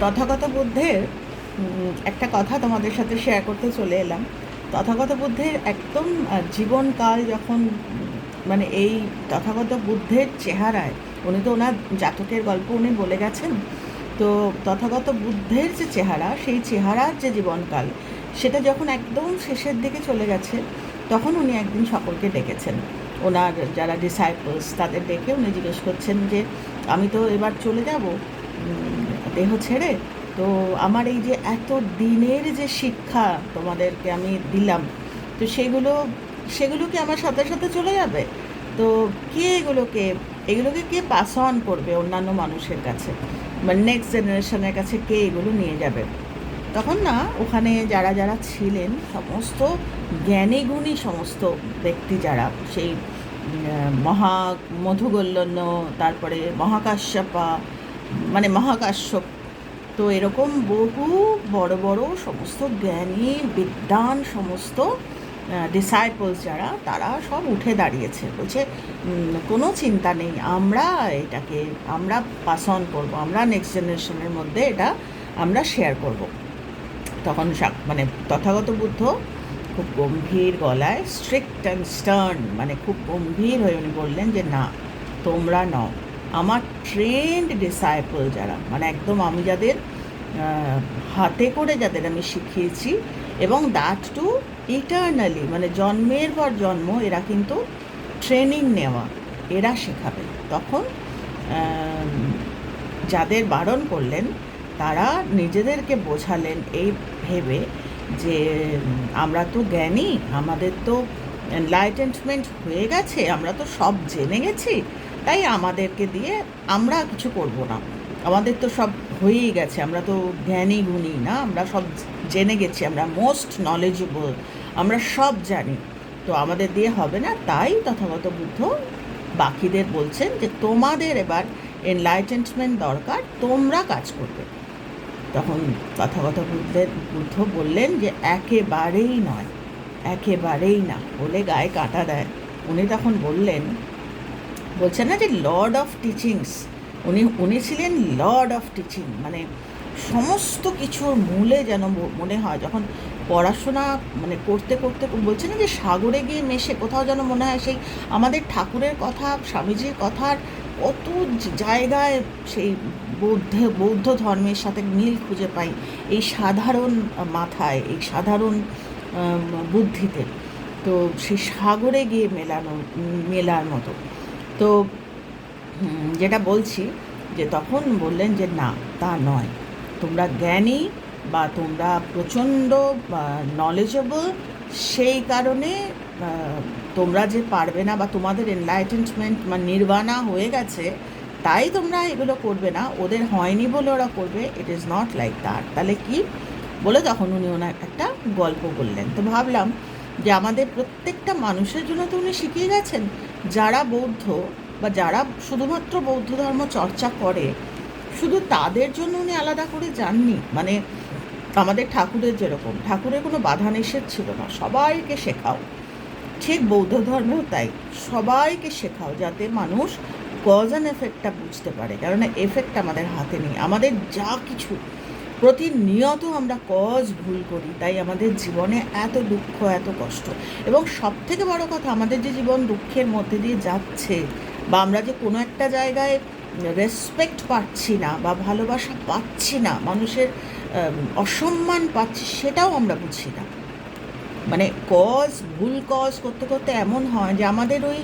তথাগত বুদ্ধের একটা কথা তোমাদের সাথে শেয়ার করতে চলে এলাম। তথাগত বুদ্ধের একদম জীবনকাল যখন মানে এই তথাগত বুদ্ধের চেহারায়, উনি তো ওনার জাতকের গল্প উনি বলে গেছেন, তো তথাগত বুদ্ধের যে চেহারা, সেই চেহারার যে জীবনকাল, সেটা যখন একদম শেষের দিকে চলে গেছে, তখন উনি একদিন সকলকে ডেকেছেন। ওনার যারা ডিসাইপলস তাদের ডেকে উনি জিজ্ঞেস করছেন যে, আমি তো এবার চলে যাব দেহ ছেড়ে, তো আমার এই যে এত দিনের যে শিক্ষা তোমাদেরকে আমি দিলাম, তো সেগুলো সেগুলো কি আমার সাথে সাথে চলে যাবে? তো কে এগুলোকে এগুলোকে কে পাস অন করবে অন্যান্য মানুষের কাছে? মানে নেক্সট জেনারেশনের কাছে কে এগুলো নিয়ে যাবে? তখন না, ওখানে যারা যারা ছিলেন, সমস্ত জ্ঞানীগুণী সমস্ত ব্যক্তি যারা, সেই মহা মধুগল্লন্য তারপরে মহাকাশ্যপা মানে মহাকাশ্যপ তো এরকম বহু বড় বড় সমস্ত জ্ঞানী, বিদ্বান সমস্ত ডিসাইপলস যারা, তারা সব উঠে দাঁড়িয়েছে। বলছে কোনো চিন্তা নেই, আমরা এটাকে, আমরা পাস অন করব, আমরা নেক্সট জেনারেশনের মধ্যে এটা আমরা শেয়ার করব। তখন মানে তথাগত বুদ্ধ খুব গম্ভীর গলায় স্ট্রিক্ট অ্যান্ড স্টার্ন মানে খুব গম্ভীর হয়ে উনি বললেন যে, না, তোমরা নও। আমার ট্রেন্ড ডিসাইপল যারা মানে একদম আমি যাদের হাতে করে যাদের আমি শিখিয়েছি এবং দ্যাট টু ইটার্নালি মানে জন্মের পর জন্ম এরা কিন্তু ট্রেনিং নেওয়া, এরা শেখাবে। তখন যাদের বারণ করলেন, তারা নিজেদেরকে বোঝালেন এই ভেবে যে, আমরা তো জ্ঞানী, আমাদের তো এনলাইটেনমেন্ট হয়ে গেছে, আমরা তো সব জেনে গেছি তাই আমাদেরকে দিয়ে আমরা কিছু করব না। আমাদের তো সব হয়েই গেছে, আমরা তো জ্ঞানী গুণী না, আমরা সব জেনে গেছি, আমরা মোস্ট নলেজেবল আমরা সব জানি। তো আমাদের দিয়ে হবে না, তাই তথাগত বুদ্ধ বাকিদের বলছেন যে, তোমাদের এবার এনলাইটেনমেন্ট দরকার, তোমরা কাজ করবে। তখন তথাগত বুদ্ধের, বুদ্ধ বললেন যে, একেবারেই নয়, একেবারেই না। বলে গায়ে কাটা দেয়। উনি তখন বললেন বলছেন না যে লর্ড অফ টিচিংস উনি উনি ছিলেন লর্ড অফ টিচিং মানে সমস্ত কিছুর মূলে যেন মনে হয়, যখন পড়াশোনা মানে করতে করতে বলছে না যে সাগরে গিয়ে মেশে কোথাও যেন মনে হয় সেই আমাদের ঠাকুরের কথা, স্বামীজির কথার কত জায়গায় সেই বৌদ্ধ বৌদ্ধ ধর্মের সাথে মিল খুঁজে পাই এই সাধারণ মাথায়, এই সাধারণ বুদ্ধিতে। তো সেই সাগরে গিয়ে মেলানো, মেলার মতো। তো যেটা বলছি যে তখন বললেন যে না, তা নয়। তোমরা জ্ঞানী বা তোমরা প্রচণ্ড নলেজেবল সেই কারণে তোমরা যে পারবে না বা তোমাদের এনলাইটেনমেন্ট বা নির্বাণা হয়ে গেছে, তাই তোমরা এগুলো করবে না। ওদের হয়নি বলে ওরা করবে it is not like that তাহলে কি? বলে তখন উনি ওনার একটা গল্প বললেন। তো ভাবলাম যে আমাদের প্রত্যেকটা মানুষের জন্য তো উনি শিখিয়ে গেছেন। যারা বৌদ্ধ বা যারা শুধুমাত্র বৌদ্ধ ধর্ম চর্চা করে, শুধু তাদের জন্য উনি আলাদা করে যাননি। মানে আমাদের ঠাকুরের যেরকম, ঠাকুরের কোনো বাধা নিষেধ ছিল না। সবাইকে শেখাও। ঠিক বৌদ্ধ ধর্মেও তাই। সবাইকে শেখাও যাতে মানুষ কজ অ্যান্ড এফেক্টটা বুঝতে পারে। কারণ এফেক্ট আমাদের হাতে নেই। আমাদের যা কিছু প্রতিনিয়ত আমরা কজ ভুল করি, তাই আমাদের জীবনে এত দুঃখ, এত কষ্ট। এবং সব থেকে বড় কথা, আমাদের যে জীবন দুঃখের মধ্যে দিয়ে যাচ্ছে, বা আমরা যে কোনো একটা জায়গায় রেসপেক্ট পাচ্ছি না, বা ভালোবাসা পাচ্ছি না, মানুষের অসম্মান পাচ্ছি, সেটাও আমরা বুঝি না। মানে কজ ভুল কজ করতে করতে এমন হয় যে আমাদের ওই,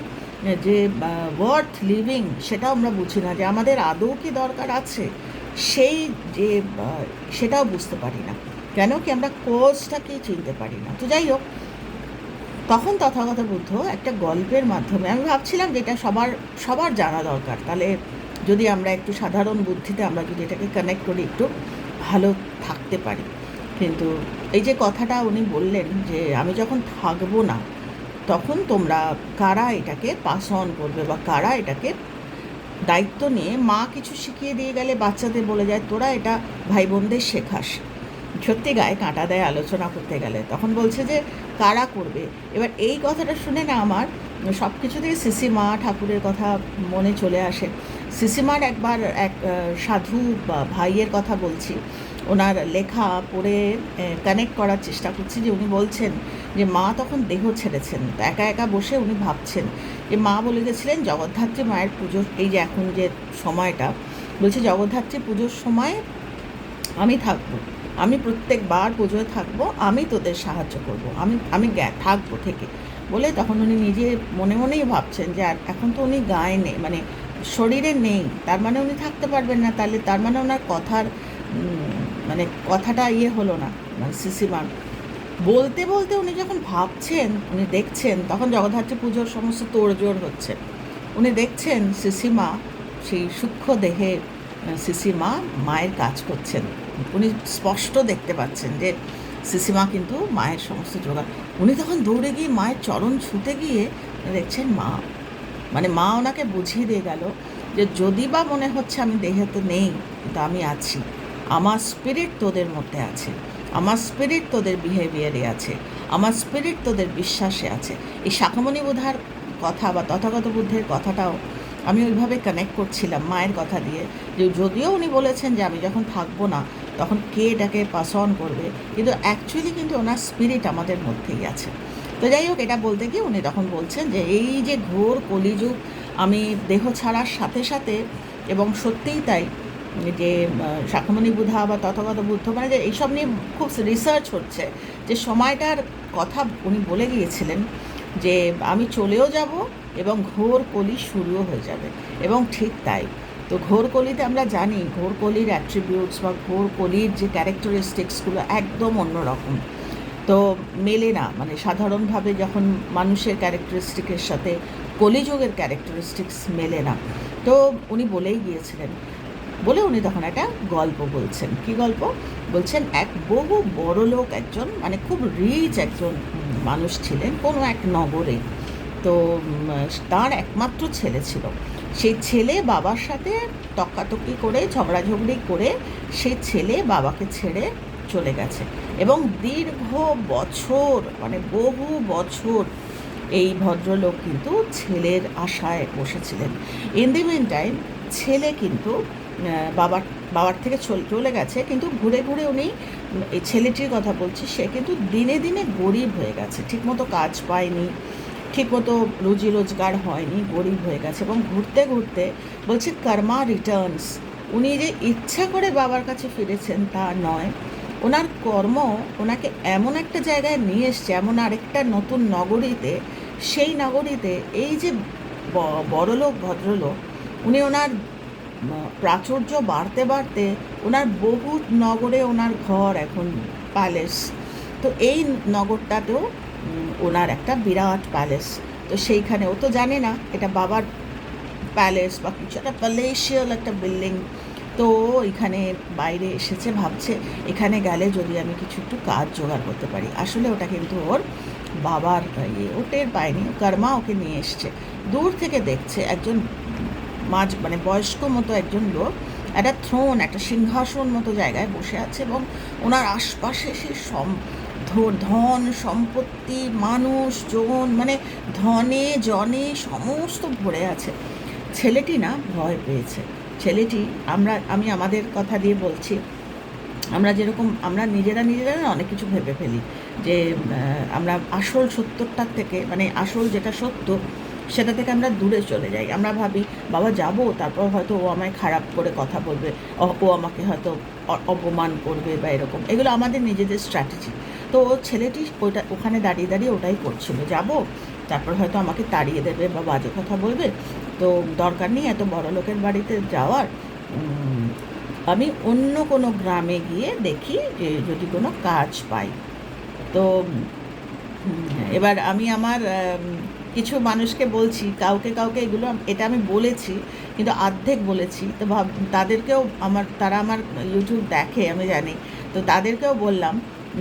যে ওয়ার্থ লিভিং সেটাও আমরা বুঝি না, যে আমাদের আদৌ কি দরকার আছে। সেই যে সেটাও বুঝতে পারি না। কেন কি আমরা কজটাকেই চিনতে পারি না। তো যাই হোক, তখন তথাগত বুদ্ধ একটা গল্পের মাধ্যমে, আমি ভাবছিলাম যে এটা সবার সবার জানা দরকার। তাহলে যদি আমরা একটু সাধারণ বুদ্ধিতে আমরা যদি এটাকে কানেক্ট করি, একটু ভালো থাকতে পারি। কিন্তু এই যে কথাটা উনি বললেন যে, আমি যখন থাকব না, তখন তোমরা কারা এটাকে পাস অন করবে বা কারা এটাকে দায়িত্ব নিয়ে মা কিছু শিখিয়ে দিয়ে গেলে বাচ্চাদের বলে যায়, তোরা এটা ভাই বোনদের শেখাস। সত্যি গায়ে কাঁটা দেয় আলোচনা করতে গেলে। তখন বলছে যে, কারা করবে? এবার এই কথাটা শুনে না আমার সব কিছুতেই সিসি মা ঠাকুরের কথা মনে চলে আসে। সিসিমার একবার এক সাধু বা ভাইয়ের কথা বলছি। ওনার লেখা পড়ে কানেক্ট করার চেষ্টা করছি যে উনি বলছেন যে, মা তখন দেহ ছেড়েছেন, একা একা বসে উনি ভাবছেন। যে মা বলে গেছিলেন জগদ্ধাত্রী মায়ের পুজোর এই যে এখন যে সময়টা, বলছে জগদ্ধাত্রী পুজোর সময় আমি থাকব। আমি প্রত্যেকবার পুজোয় থাকব, আমি তোদের সাহায্য করব, আমি আমি থাকব থেকে। বলে তখন উনি নিজে মনে মনেই ভাবছেন যে আর এখন তো উনি গায়ে নেই মানে শরীরে নেই, তার মানে উনি থাকতে পারবেন না, তাহলে তার মানে ওনার কথার মানে কথাটা ইয়ে হলো না মানে সিসিমার বলতে বলতে উনি যখন ভাবছেন, উনি দেখছেন, তখন জগদ্ধাত্রী পুজোর সমস্ত তোড়জোড় হচ্ছে। উনি দেখছেন সিসিমা, সেই সূক্ষ্ম দেহে সিসিমা মায়ের কাজ করছেন। উনি স্পষ্ট দেখতে পাচ্ছেন যে সিসিমা কিন্তু মায়ের সমস্ত জোগাড়। উনি তখন দৌড়ে গিয়ে মায়ের চরণ ছুতে গিয়ে দেখছেন মা। মানে মা ওনাকে বুঝিয়ে দিয়ে গেল যে যদি বা মনে হচ্ছে আমি দেহে তো নেই, কিন্তু আমি আছি। আমার স্পিরিট তোদের মধ্যে আছে। আমার স্পিরিট তোদের বিহেভিয়ারে আছে, আমার স্পিরিট তোদের বিশ্বাসে আছে। এই শাখামণি বোধার কথা বা তথাগত বুদ্ধের কথাটাও আমি ওইভাবে কানেক্ট করছিলাম মায়ের কথা দিয়ে। যে যদিও উনি বলেছেন যে আমি যখন থাকব না, তখন কে এটাকে পাস অন করবে, কিন্তু অ্যাকচুয়ালি কিন্তু ওনার স্পিরিট আমাদের মধ্যেই আছে। তো যাই হোক, এটা বলতে গিয়ে উনি তখন বলছেন যে এই যে ঘোর কলিযুগ, আমি দেহ ছাড়ার সাথে সাথে এবং সত্যিই তাই যে আহ, শাখামণি বুধা বা তথাগত বুদ্ধ মানে যে এইসব নিয়ে খুব রিসার্চ হচ্ছে। যে সময়টার কথা উনি বলে গিয়েছিলেন যে আমি চলেও যাব এবং ঘোর কলি শুরুও হয়ে যাবে। এবং ঠিক তাই। তো ঘোর কলিতে আমরা জানি ঘোর কলির অ্যাট্রিবিউটস বা ঘোর কলির যে ক্যারেক্টারিস্টিক্সগুলো একদম অন্যরকম। তো মেলে না। মানে সাধারণভাবে যখন মানুষের ক্যারেক্টারিস্টিকের সাথে কলিযুগের ক্যারেক্টারিস্টিক্স মেলে না। তো উনি বলেই গিয়েছিলেন বলে উনি তখন একটা গল্প বলছেন। কি গল্প? বলছেন, এক বহু বড় লোক একজন মানে খুব রিচ একজন মানুষ ছিলেন কোনো এক নগরে। তো তার একমাত্র ছেলে ছিল। সেই ছেলে বাবার সাথে তক্কাতক্কি করে, ঝগড়াঝগড়ি করে সেই ছেলে বাবাকে ছেড়ে চলে গেছে। এবং দীর্ঘ বছর মানে বহু বছর এই ভদ্রলোক কিন্তু ছেলের আশায় বসেছিলেন। ইন দি মিন টাইম ছেলে কিন্তু বাবার বাবার থেকে চল- গেছে, কিন্তু ঘুরে ঘুরে উনি এই ছেলেটির কথা বলছি, সে কিন্তু দিনে দিনে গরিব হয়ে গেছে, ঠিকমতো কাজ পায়নি, ঠিকমতো রুজি রোজগার হয়নি, গরিব হয়ে গেছে এবং ঘুরতে ঘুরতে বলছে কর্মা রিটার্নস উনি যে ইচ্ছা করে বাবার কাছে ফিরেছেন তা নয়, ওনার কর্ম ওনাকে এমন একটা জায়গায় নিয়ে এসছে, এমন আরেকটা নতুন নগরীতে, সেই নগরীতে এই যে বড়লোক, ভদ্রলোক, উনি ওনার প্রাচুর্য বাড়তে বাড়তে ওনার বহু নগরে ওনার ঘর এখন প্যালেস। তো এই নগরটাতেও ওনার একটা বিরাট প্যালেস। তো সেইখানে, ও তো জানে না, এটা বাবার প্যালেস বা কিছু একটা প্যালেশিয়াল একটা বিল্ডিং তো এখানে বাইরে এসেছে, ভাবছে এখানে গেলে যদি আমি কিছু একটু কাজ জোগাড় করতে পারি। আসলে ওটা কিন্তু ওর বাবার ইয়ে ও টের পায়নি। কর্মা ওকে নিয়ে এসছে। দূর থেকে দেখছে একজন মাঝ মানে বয়স্ক মতো একজন লোক একটা থ্রোন, একটা সিংহাসন মতো জায়গায় বসে আছে এবং ওনার আশপাশে সে সম ধন, সম্পত্তি, মানুষ, জন মানে ধনে, জনে সমস্ত ভরে আছে। ছেলেটি না ভয় পেয়েছে। ছেলেটি, আমরা, আমি আমাদের কথা দিয়ে বলছি, আমরা যেরকম, আমরা নিজেরা নিজেরা অনেক কিছু ভেবে ফেলি যে আমরা আসল সত্যটার থেকে মানে আসল যেটা সত্য সেটা থেকে আমরা দূরে চলে যাই। আমরা ভাবি, বাবা, যাব? তারপর হয়তো ও আমায় খারাপ করে কথা বলবে ও আমাকে হয়তো অপমান করবে বা এরকম। এগুলো আমাদের নিজেদের স্ট্র্যাটেজি তো ও ছেলেটি ওটা, ওখানে দাঁড়িয়ে দাঁড়িয়ে ওটাই করছিল। যাব? তারপর হয়তো আমাকে তাড়িয়ে দেবে বা বাজে কথা বলবে। তো দরকার নেই এত বড় লোকের বাড়িতে যাওয়ার। আমি অন্য কোনো গ্রামে গিয়ে দেখি যে যদি কোনো কাজ পাই। তো এবার আমি আমার কিছু মানুষকে বলছি, কাউকে কাউকে এগুলো এটা আমি বলেছি, কিন্তু অর্ধেক বলেছি। তো ভাব, তাদেরকেও আমার, তারা আমার ইউটিউব দেখে, আমি জানি। তো তাদেরকেও বললাম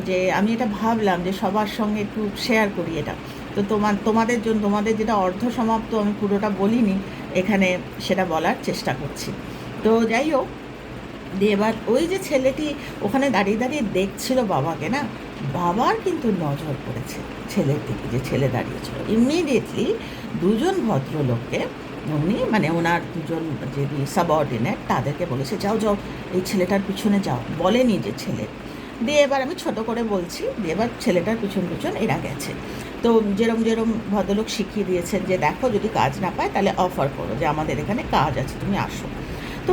যে, আমি এটা ভাবলাম যে সবার সঙ্গে একটু শেয়ার করি এটা। তো তোমার, তোমাদের জন্য তোমাদের যেটা অর্ধ সমাপ্ত আমি পুরোটা বলিনি, এখানে সেটা বলার চেষ্টা করছি। তো যাই হোক, দিয়ে এবার ওই যে ছেলেটি ওখানে দাঁড়িয়ে দাঁড়িয়ে দেখছিল বাবাকে না বাবার কিন্তু নজর পড়েছে ছেলের দিকে, যে ছেলে দাঁড়িয়েছিল ইমিডিয়েটলি দুজন ভদ্রলোককে, উনি মানে ওনার দুজন যে সাবঅর্ডিনেট তাদেরকে বলেছে, যাও যাও, এই ছেলেটার পিছনে যাও। বলেনি যে ছেলে। দিয়ে এবার আমি ছোট করে বলছি, দিয়ে এবার ছেলেটার পিছন পিছন এরা গেছে। তো যেরম যেরম ভদ্রলোক শিখিয়ে দিয়েছেন যে, দেখো, যদি কাজ না পায়, তাহলে অফার করো যে, আমাদের এখানে কাজ আছে, তুমি আসো।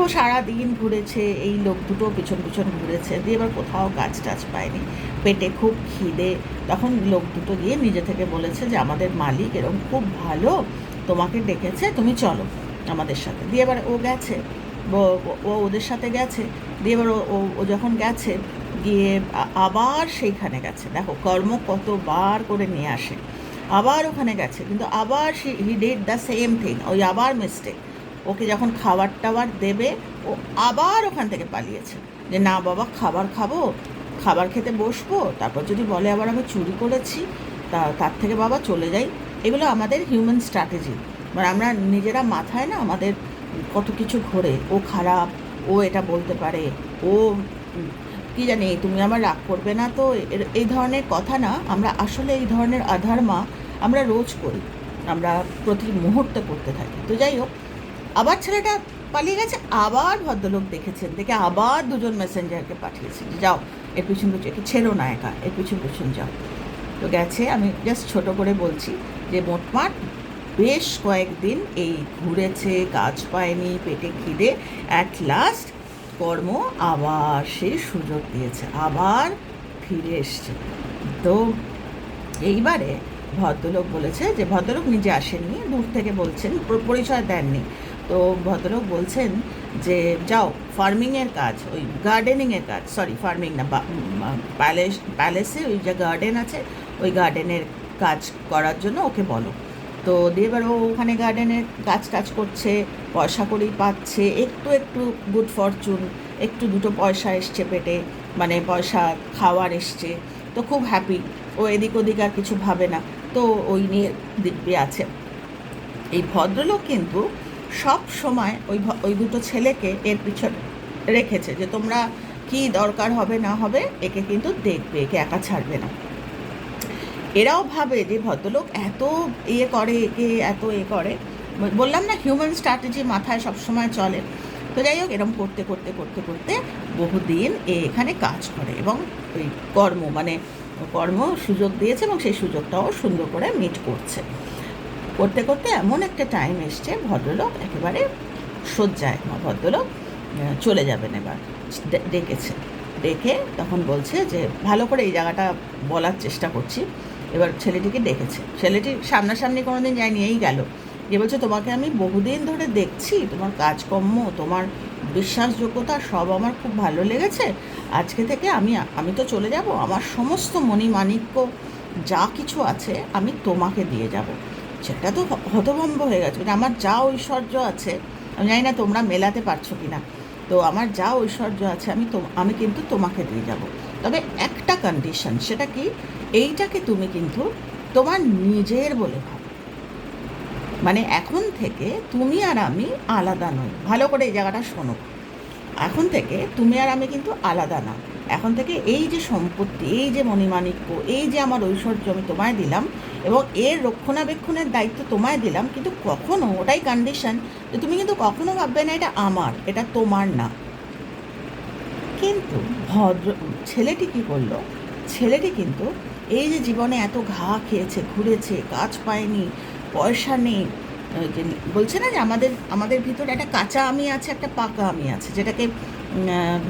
সারা দিন ঘুরেছে, এই লোক দুটো পিছন পিছন ঘুরেছে, দিয়ে এবার কোথাও গাছ টাছ পায়নি। পেটে খুব খিদে। তখন লোক দুটো গিয়ে নিজে থেকে বলেছে যে, আমাদের মালিক এরকম খুব ভালো, তোমাকে ডেকেছে, তুমি চলো আমাদের সাথে। দিয়ে এবার ও গেছে, ও- ওদের সাথে গেছে, দিয়ে এবার ও- ও ও যখন গেছে, গিয়ে আবার সেইখানে গেছে। দেখো, কর্ম কতবার করে নিয়ে আসে। আবার ওখানে গেছে, কিন্তু আবার he did the same thing ওই আবার মিস্টেক ওকে যখন খাবার টাবার দেবে, ও আবার ওখান থেকে পালিয়েছে। যে না বাবা, খাবার খাব, খাবার খেতে বসবো, তারপর যদি বলে আবার আমি চুরি করেছি, তা, তার থেকে বাবা চলে যাই। এগুলো আমাদের হিউম্যান স্ট্র্যাটেজি মানে আমরা নিজেরা মাথায় না আমাদের কত কিছু ঘোরে। ও খারাপ, ও এটা বলতে পারে, ও, কি জানি, তুমি আমার রাগ করবে না তো এই ধরনের কথা না, আমরা আসলে এই ধরনের আধারমা আমরা রোজ করি। আমরা প্রতি মুহূর্তে করতে থাকি। তো যাই হোক আবার ছেলেটা পালিয়ে গেছে, আবার ভদ্রলোক দেখেছেন। দেখে আবার দুজন মেসেঞ্জারকে পাঠিয়েছে যে যাও, এর পিছন পিছন একে ছেড়ো না একা, এর পিছন পিছন যাও। তো গেছে, আমি জাস্ট ছোট করে বলছি যে, মোটমাট বেশ কয়েকদিন এই ঘুরেছে, কাজ পায়নি, পেটে খিদে অ্যাট লাস্ট কর্ম আবার সে সুযোগ দিয়েছে, আবার ফিরে এসছে। তো এইবারে ভদ্রলোক বলেছে যে, ভদ্রলোক নিজে আসেননি, দূর থেকে বলছেন, পরিচয় দেননি। তো ভদ্রলোক বলছেন যে, যাও ফার্মিংয়ের কাজ, ওই গার্ডেনিংয়ের কাজ সরি ফার্মিং না প্যালেস প্যালেসে ওই যে গার্ডেন আছে, ওই গার্ডেনের কাজ করার জন্য ওকে বলো। তো দিয়ে এবার ও ওখানে গার্ডেনের কাজ টাজ করছে, পয়সা করেই পাচ্ছে, একটু একটু গুড ফরচুন একটু দুটো পয়সা এসছে পেটে মানে পয়সা খাওয়ার এসছে, তো খুব হ্যাপি ও এদিক ওদিক আর কিছু ভাবে না, তো ওই নিয়ে দিব্যি আছে। এই ভদ্রলোক কিন্তু সব সময় ওই ওই দুটো ছেলেকে এর পিছনে রেখেছে যে তোমরা কি দরকার হবে না হবে, একে কিন্তু দেখবে, একে একা ছাড়বে না। এরাও ভাবে যে ভদ্রলোক এত ইয়ে করে, একে এত এ করে। বললাম না হিউম্যান স্ট্র্যাটেজি মাথায় সবসময় চলে। তো যাই হোক এরকম করতে করতে করতে করতে বহুদিন এ এখানে কাজ করে এবং ওই কর্ম মানে কর্ম সুযোগ দিয়েছে এবং সেই সুযোগটাও সুন্দর করে মিট করছে। করতে করতে এমন একটা টাইম এসছে, ভদ্রলোক একেবারে শয্যায়, ভদ্রলোক চলে যাবেন এবার। ডেকেছে। ডেকে তখন বলছে যে, ভালো করে এই জায়গাটা বলার চেষ্টা করছি। এবার ছেলেটিকে ডেকেছে। ছেলেটি সামনাসামনি কোনো দিন যায়নি, এই গেল। যে বলছে, তোমাকে আমি বহুদিন ধরে দেখছি, তোমার কাজকর্ম, তোমার বিশ্বাসযোগ্যতা, সব আমার খুব ভালো লেগেছে। আজকে থেকে আমি আমি তো চলে যাব। আমার সমস্ত মণিমাণিক্য যা কিছু আছে, আমি তোমাকে দিয়ে যাব। সেটা তো হতভম্ব হয়ে গেছে। মানে আমার যা ঐশ্বর্য আছে, আমি জানি না তোমরা মেলাতে পারছ কি না তো আমার যা ঐশ্বর্য আছে, আমি তো আমি কিন্তু তোমাকে দিয়ে যাব। তবে একটা কন্ডিশন সেটা কি? এইটাকে তুমি কিন্তু তোমার নিজের বলে ভাবো। মানে এখন থেকে তুমি আর আমি আলাদা নই। ভালো করে এই জায়গাটা শোনো। এখন থেকে তুমি আর আমি কিন্তু আলাদা না। এখন থেকে এই যে সম্পত্তি, এই যে মণিমাণিক্য, এই যে আমার ঐশ্বর্য আমি তোমায় দিলাম এবং এর রক্ষণাবেক্ষণের দায়িত্ব তোমায় দিলাম, কিন্তু কখনো ওটাই কন্ডিশন যে তুমি কিন্তু কখনো ভাববে না এটা আমার, এটা তোমার না। কিন্তু ভদ্র ছেলেটি কি করল? ছেলেটি কিন্তু এই যে জীবনে এত ঘা খেয়েছে, ঘুরেছে, কাজ পায়নি, পয়সা নেই বলছে না যে আমাদের আমাদের ভিতরে একটা কাঁচা আমি আছে, একটা পাকা আমি আছে, যেটাকে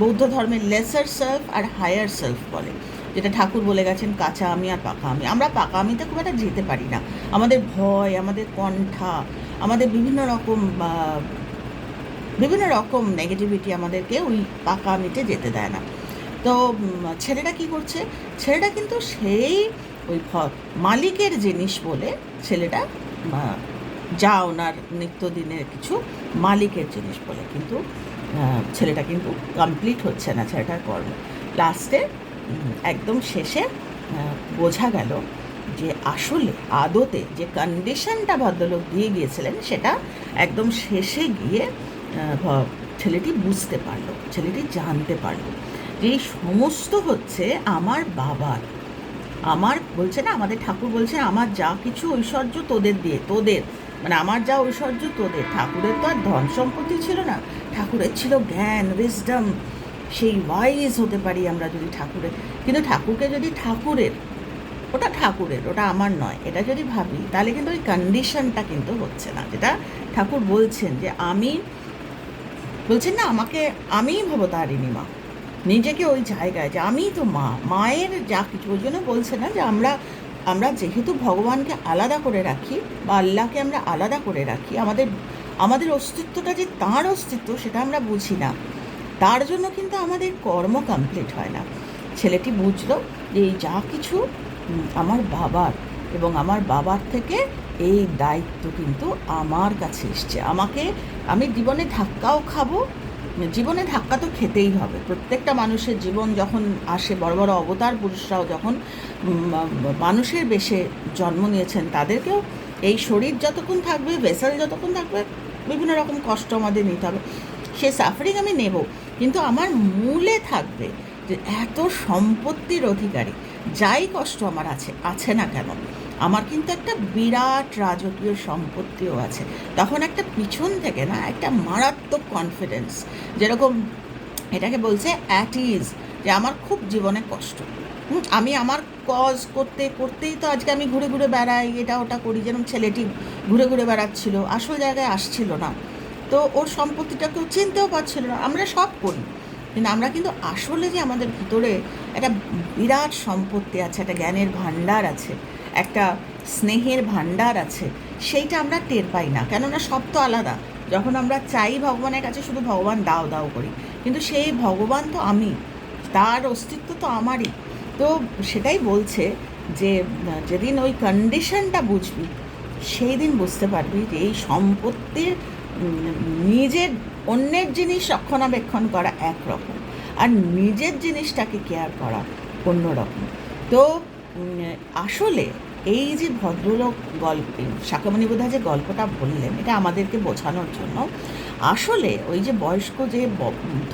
বৌদ্ধ ধর্মের লেসার সেলফ আর হায়ার সেলফ বলে। যেটা ঠাকুর বলে গেছেন কাঁচা আমি আর পাকা আমি আমরা পাকা আমিতে খুব একটা যেতে পারি না। আমাদের ভয়, আমাদের কণ্ঠা, আমাদের বিভিন্ন রকম বিভিন্ন রকম নেগেটিভিটি আমাদেরকে ওই পাকা আমিতে যেতে দেয় না। তো ছেলেটা কি করছে? ছেলেটা কিন্তু সেই ওই মালিকের জিনিস বলে ছেলেটা যা ওনার নিত্যদিনের কিছু মালিকের জিনিস বলে। কিন্তু ছেলেটা কিন্তু কমপ্লিট হচ্ছে না ছেলেটার কর্ম। লাস্টে একদম শেষে বোঝা গেল যে আসলে আদতে যে কন্ডিশনটা ভদ্রলোক দিয়ে গিয়েছিলেন সেটা একদম শেষে গিয়ে ছেলেটি বুঝতে পারল, ছেলেটি জানতে পারল যে এই সমস্ত হচ্ছে আমার বাবার। আমার বলছে না, আমাদের ঠাকুর বলছে আমার যা কিছু ঐশ্বর্য তোদের দিয়ে, তোদের মানে আমার যা ঐশ্বর্য তোদের। ঠাকুরের তো আর ধন সম্পত্তি ছিল না, ঠাকুরের ছিল জ্ঞান উইজডম সেই ওয়াইজ হতে পারি আমরা যদি ঠাকুরের। কিন্তু ঠাকুরকে যদি ঠাকুরের, ওটা ঠাকুরের, ওটা আমার নয়, এটা যদি ভাবি, তাহলে কিন্তু ওই কন্ডিশনটা কিন্তু হচ্ছে না। যেটা ঠাকুর বলছেন যে আমি, বলছেন না, আমাকে আমিই ভবতারিণী মা। নিজেকে ওই জায়গায় যে আমিই তো মা, মায়ের যা কিছু, ওই জন্য বলছে না যে আমরা আমরা যেহেতু ভগবানকে আলাদা করে রাখি বা আল্লাহকে আমরা আলাদা করে রাখি, আমাদের আমাদের অস্তিত্বটা যে তাঁর অস্তিত্ব, সেটা আমরা বুঝি না। তার জন্য কিন্তু আমাদের কর্ম কমপ্লিট হয় না। ছেলেটি বুঝলো যে এই যা কিছু আমার বাবার এবং আমার বাবার থেকে এই দায়িত্ব কিন্তু আমার কাছে এসছে। আমাকে আমি জীবনে ধাক্কাও খাব, জীবনে ধাক্কা তো খেতেই হবে। প্রত্যেকটা মানুষের জীবন যখন আসে, বড় বড় অবতার পুরুষরাও যখন মানুষের বেশে জন্ম নিয়েছেন, তাদেরকেও এই শরীর যতক্ষণ থাকবে ভেসেল যতক্ষণ থাকবে, বিভিন্ন রকম কষ্ট আমাদের নিতে হবে। সে সাফারিং আমি নেব। কিন্তু আমার মূলে থাকবে যে এত সম্পত্তির অধিকারী, যাই কষ্ট আমার আছে আছে না কেন? আমার কিন্তু একটা বিরাট রাজকীয় সম্পত্তিও আছে। তখন একটা পিছন থেকে না একটা মারাত্মক কনফিডেন্স যেরকম এটাকে বলছে অ্যাট ইজ যে আমার খুব জীবনে কষ্ট। আমি আমার কজ করতে, করতেই তো আজকে আমি ঘুরে ঘুরে বেড়াই, এটা, ওটা করি। যেরকম ছেলেটি ঘুরে ঘুরে বেড়াচ্ছিল, আসল জায়গায় আসছিল না। তো ওর সম্পত্তিটা কেউ চিনতেও পারছিল না। আমরা সব করি। কিন্তু আমরা কিন্তু আসলে যে আমাদের ভিতরে একটা বিরাট সম্পত্তি আছে, একটা জ্ঞানের ভাণ্ডার আছে, একটা স্নেহের ভাণ্ডার আছে, সেইটা আমরা টের পাই না। কেননা সব তো আলাদা। যখন আমরা চাই ভগবানের কাছে শুধু ভগবান দাও দাও করি। কিন্তু সেই ভগবান তো আমি। তার অস্তিত্ব তো আমারই। তো সেটাই বলছে যে, যেদিন ওই কন্ডিশনটা বুঝবি, সেই দিন বুঝতে পারবি যে এই সম্পত্তির নিজের অন্যের জিনিস রক্ষণাবেক্ষণ করা একরকম আর নিজের জিনিসটাকে কেয়ার করা অন্যরকম। তো আসলে এই যে ভদ্রলোক গল্প, শাকামণি বোধহয় যে গল্পটা বললেন, এটা আমাদেরকে বোঝানোর জন্য, আসলে ওই যে বয়স্ক যে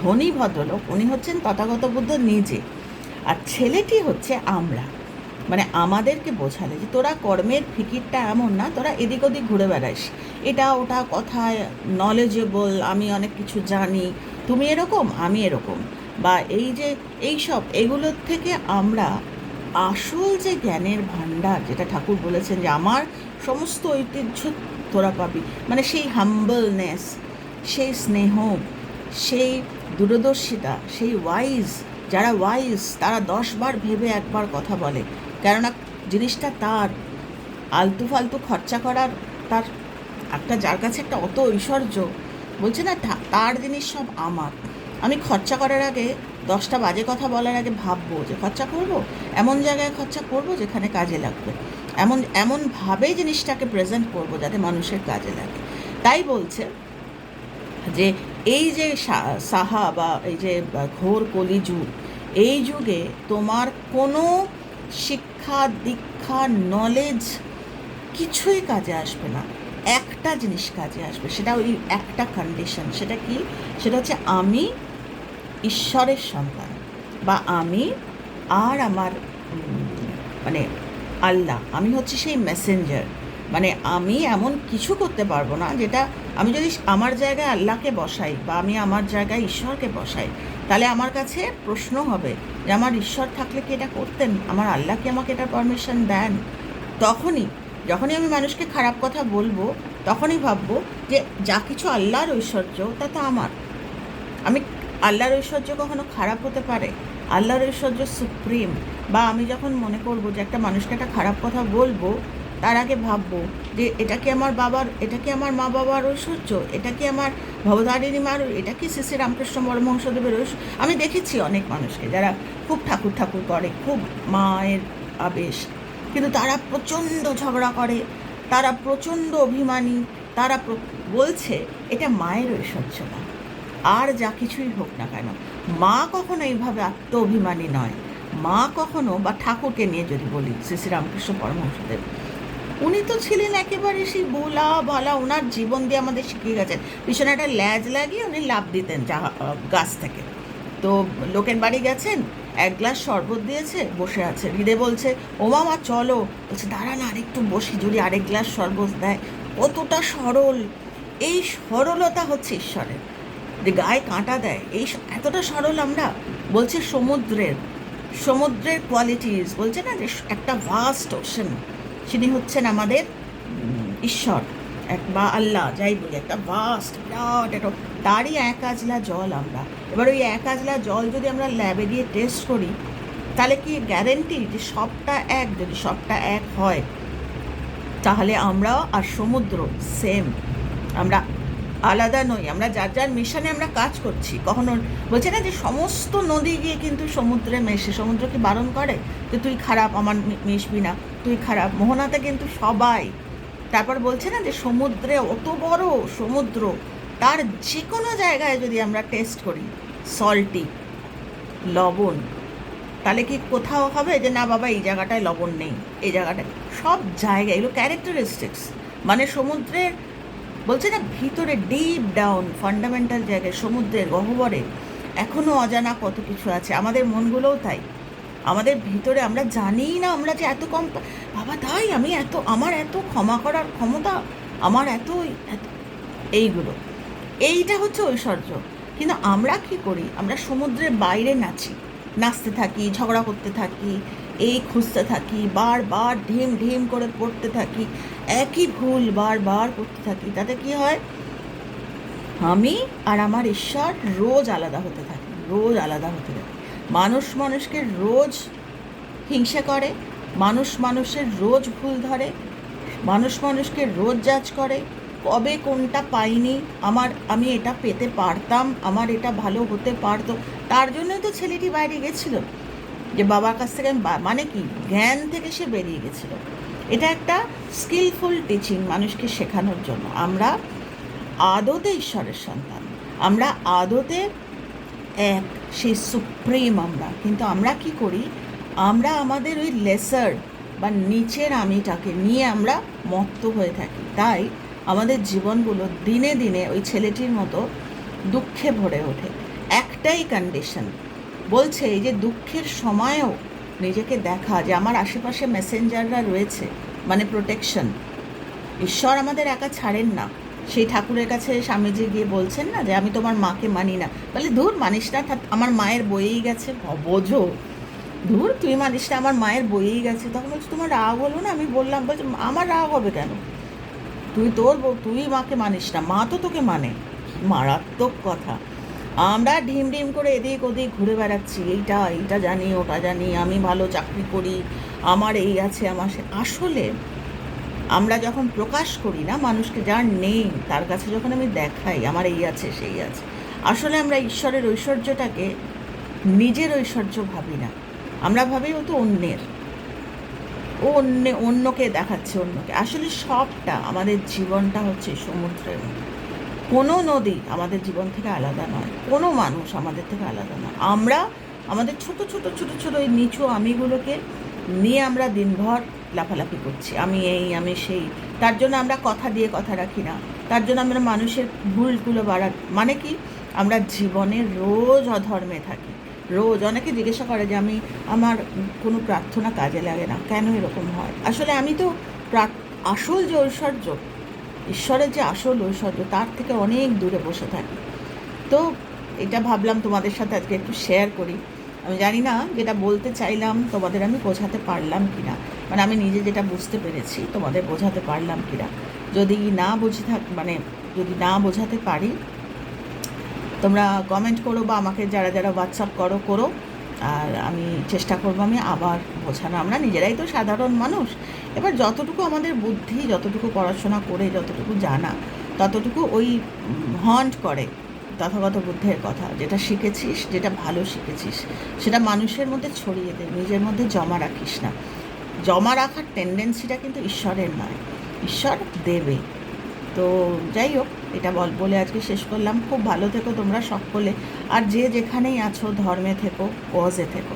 ধনী ভদ্রলোক, উনি হচ্ছেন তথাগত বুদ্ধ নিজে। আর ছেলেটি হচ্ছে আমরা। মানে আমাদেরকে বোঝালে যে তোরা কর্মের ফিকিরটা এমন না, তোরা এদিক ওদিক ঘুরে বেড়াস এটা ওটা কথায় নলেজেবল আমি অনেক কিছু জানি, তুমি এরকম, আমি এরকম। বা এই যে এই সব এগুলোর থেকে আমরা আসল যে জ্ঞানের ভাণ্ডার, যেটা ঠাকুর বলেছেন যে আমার সমস্ত ঐতিহ্য তোরা পাবি। মানে সেই হাম্বলনেস সেই স্নেহ, সেই দূরদর্শিতা, সেই ওয়াইজ যারা ওয়াইজ তারা দশবার ভেবে একবার কথা বলে। কেননা জিনিসটা তার। আলতু ফালতু খরচা করার তার একটা, যার কাছে একটা অত ঐশ্বর্য, বলছে না তার জিনিস সব আমার। আমি খরচা করার আগে দশটা বাজে কথা বলার আগে ভাববো যে খরচা করব, এমন জায়গায় খরচা করব যেখানে কাজে লাগবে। এমন এমনভাবে জিনিসটাকে প্রেজেন্ট করব যাতে মানুষের কাজে লাগে। তাই বলছে যে এই যে সাহা বা এই যে ঘোর কলি যুগ এই যুগে তোমার কোনো শিক্ষা দীক্ষা নলেজ কিছুই কাজে আসবে না। একটা জিনিস কাজে আসবে, সেটা ওই একটা কন্ডিশন সেটা কি? সেটা হচ্ছে আমি ঈশ্বরের সন্তান বা আমি আর আমার মানে আল্লাহ। আমি হচ্ছে সেই মেসেঞ্জার মানে আমি এমন কিছু করতে পারব না যেটা আমি যদি আমার জায়গায় আল্লাহকে বসাই বা আমি আমার জায়গায় ঈশ্বরকে বসাই তাহলে আমার কাছে প্রশ্ন হবে যে আমার ঈশ্বর থাকলে কি এটা করতেন? আমার আল্লাহ কি আমাকে এটা পারমিশন দেন? তখনই, যখনই আমি মানুষকে খারাপ কথা বলব, তখনই ভাববো যে যা কিছু আল্লাহর ঐশ্বর্য তা তো আমার। আমি আল্লাহর ঐশ্বর্য কখনো খারাপ হতে পারে? আল্লাহর ঐশ্বর্য সুপ্রিম। বা আমি যখন মনে করব যে একটা মানুষকে একটা খারাপ কথা বলব তার আগে ভাববো যে এটা কি আমার বাবার, এটা কি আমার মা বাবার ঐশ্বর্য এটা কি আমার ভবতারিণী মার, এটা কি শ্রী শ্রী রামকৃষ্ণ পরমহংসদেবের ঐশ্বর্য আমি দেখেছি অনেক মানুষকে যারা খুব ঠাকুর ঠাকুর করে, খুব মায়ের আবেশ। কিন্তু তারা প্রচণ্ড ঝগড়া করে, তারা প্রচণ্ড অভিমানী, তারা বলছে এটা মায়ের ঐশ্বর্য না আর যা কিছুই হোক না কেন, মা কখনো এইভাবে আত্ম অভিমানী নয়। মা কখনো বা ঠাকুরকে নিয়ে যদি বলি, শ্রী শ্রী রামকৃষ্ণ পরমহংসদেব উনি তো ছিলেন একেবারে সেই বোলা বালা, ওনার জীবন দিয়ে আমাদের শিখিয়ে গেছেন। পিছনে একটা ল্যাজ লাগিয়ে উনি লাভ দিতেন গাছ থেকে। তো লোকের বাড়ি গেছেন, এক গ্লাস শরবত দিয়েছে, বসে আছে। হৃদে বলছে, ও মামা, চলো। বলছে দাঁড়া না আরেকটু বসি, যদি আরেক গ্লাস শরবত দেয়। কতটা সরল। এই সরলতা হচ্ছে ঈশ্বরের। যে গায়ে কাঁটা দেয়, এই এতটা সরল আমরা। বলছে সমুদ্রের সমুদ্রের কোয়ালিটিস বলছে না যে একটা ভাস্ট ওশন তিনি হচ্ছেন আমাদের ঈশ্বর, এক বা আল্লাহ, যাই বলি, একটা ভাস্ট বিরাট, একটা তারই এক আজলা জল আমরা। এবার ওই এক আজলা জল যদি আমরা ল্যাবে দিয়ে টেস্ট করি, তাহলে কি গ্যারেন্টি যে সবটা এক, যদি সবটা এক হয়, তাহলে আমরা আর সমুদ্র সেম আমরা আলাদা নই, আমরা যার যার মিশনে আমরা কাজ করছি। কখনো বলছে না যে সমস্ত নদী গিয়ে কিন্তু সমুদ্রে মেশে, সমুদ্র কি বারণ করে? যে তুই খারাপ, আমার মিশবি না। তুই খারাপ। মোহনাতে কিন্তু সবাই। তারপর বলছে না যে সমুদ্রে অত বড় সমুদ্র, তার যে কোনো জায়গায় যদি আমরা টেস্ট করি সল্টি লবণ, তাহলে কি কোথাও হবে যে না বাবা, এই জায়গাটায় লবণ নেই, এই জায়গাটায় সব জায়গায়, এগুলো ক্যারেক্টারিস্টিক্স মানে সমুদ্রের বলছে না ভিতরে ডিপ ডাউন ফান্ডামেন্টাল জায়গায় সমুদ্রের গহ্বরে এখনও অজানা কত কিছু আছে। আমাদের মনগুলোও তাই। আমাদের ভিতরে আমরা জানি না আমরা যে এত কম বাবা, তাই আমি এত আমার এত ক্ষমা করার ক্ষমতা, আমার এত এইগুলো। এইটা হচ্ছে ঐশ্বর্য। কিন্তু আমরা কি করি? আমরা সমুদ্রের বাইরে নাচি। নাচতে থাকি, ঝগড়া করতে থাকি, এই খুঁজতে থাকি, বারবার ঢিম ঢিম করে পড়তে থাকি, একই ভুল বারবার করতে থাকি। তাতে কি হয়? আমি আর আমার ঈশ্বর রোজ আলাদা হতে থাকি, রোজ আলাদা হতে থাকি। মানুষ মানুষকে রোজ হিংসা করে, মানুষ মানুষের রোজ ভুল ধরে, মানুষ মানুষকে রোজ জাজ করে, কবে কোনটা পাইনি, আমার, আমি এটা পেতে পারতাম, আমার এটা ভালো হতে পারতো। তার জন্যই তো ছেলেটি বাইরে গেছিল। যে বাবার কাছ থেকে মানে কি, জ্ঞান থেকে সে বেরিয়ে গেছিল। এটা একটা স্কিলফুল টিচিং মানুষকে শেখানোর জন্য। আমরা আদতে ঈশ্বরের সন্তান। আমরা আদতে এক সেই সুপ্রিম আমরা। কিন্তু আমরা কি করি? আমরা আমাদের ওই লেসার বা নিচের আমিটাকে নিয়ে আমরা মত্ত হয়ে থাকি। তাই আমাদের জীবনগুলো দিনে দিনে ওই ছেলেটির মতো দুঃখে ভরে ওঠে। একটাই কন্ডিশন বলছে এই যে দুঃখের সময়েও নিজেকে দেখা, যে আমার আশেপাশে মেসেঞ্জাররা রয়েছে মানে প্রোটেকশন ঈশ্বর আমাদের একা ছাড়েন না। সেই ঠাকুরের কাছে স্বামীজি গিয়ে বলছেন না যে আমি তোমার মাকে মানি না। বলে, ধুর, মানিস না আমার মায়ের বইয়েই গেছে। বোঝো। ধুর, তুই মানিস না, আমার মায়ের বইয়েই গেছে। তখন বলছে, তোমার রাগ হলো না? আমি বললাম, বলছে, আমার রাগ হবে কেন? তুই তোর তুই মাকে মানিস না, মা তো তোকে মানে। মারাত্মক কথা। আমরা ঢিম ঢিম করে এদিক ওদিক ঘুরে বেড়াচ্ছি, এইটা এইটা জানি, ওটা জানি, আমি ভালো চাকরি করি, আমার এই আছে, আমার আসলে আমরা যখন প্রকাশ করি না, মানুষকে যার নেই, তার কাছে যখন আমি দেখাই, আমার এই আছে, সেই আছে, আসলে আমরা ঈশ্বরের ঐশ্বর্যটাকে নিজের ঐশ্বর্য ভাবি না। আমরা ভাবি ও তো অন্যের। ও অন্য, অন্যকে দেখাচ্ছে অন্যকে। আসলে সবটা আমাদের জীবনটা হচ্ছে সমুদ্রের কোনো নদী আমাদের জীবন থেকে আলাদা নয়। কোনো মানুষ আমাদের থেকে আলাদা নয়। আমরা, আমাদের ছোট ছোট ছোট ছোট ওই নিচু আমিগুলোকে নিয়ে আমরা দিনভর লাফালাফি করছি। আমি এই, আমি সেই। তার জন্য আমরা কথা দিয়ে কথা রাখি না। তার জন্য আমরা মানুষের ভুলগুলো বাড়া মানে কি? আমরা জীবনে রোজ অধর্মে থাকি। রোজ। অনেকে জিজ্ঞাসা করে যে, আমি, আমার কোনো প্রার্থনা কাজে লাগে না। কেন এরকম হয়? আসলে আমি তো আসল যে ঐশ্বর্য, ঈশ্বরের যে আসল ঐশ্বর্য, তার থেকে অনেক দূরে বসে থাকি। তো এটা ভাবলাম তোমাদের সাথে আজকে একটু শেয়ার করি। আমি জানি না যেটা বলতে চাইলাম, তোমাদের আমি বোঝাতে পারলাম কি না মানে আমি নিজে যেটা বুঝতে পেরেছি, তোমাদের বোঝাতে পারলাম কি না যদি না বুঝে থাক মানে যদি না বোঝাতে পারি, তোমরা কমেন্ট করো বা আমাকে যারা যারা হোয়াটসঅ্যাপ করো করো। আর আমি চেষ্টা করব আমি আবার বোঝানো। আমরা নিজেরাই তো সাধারণ মানুষ। এবার যতটুকু আমাদের বুদ্ধি, যতটুকু পড়াশোনা করে, যতটুকু জানা, ততটুকু ওই হন্ট করে। তথাগত বুদ্ধের কথা। যেটা শিখেছিস, যেটা ভালো শিখেছিস, সেটা মানুষের মধ্যে ছড়িয়ে দে, নিজের মধ্যে জমা রাখিস না। জমা রাখার টেন্ডেন্সিটা কিন্তু ঈশ্বরের নয়, ঈশ্বর দেবে। তো যাই হোক, এটা বল, বলে আজকে শেষ করলাম। খুব ভালো থেকো তোমরা সকলে। আর যে যেখানেই আছো, ধর্মে থেকো কজে থেকো।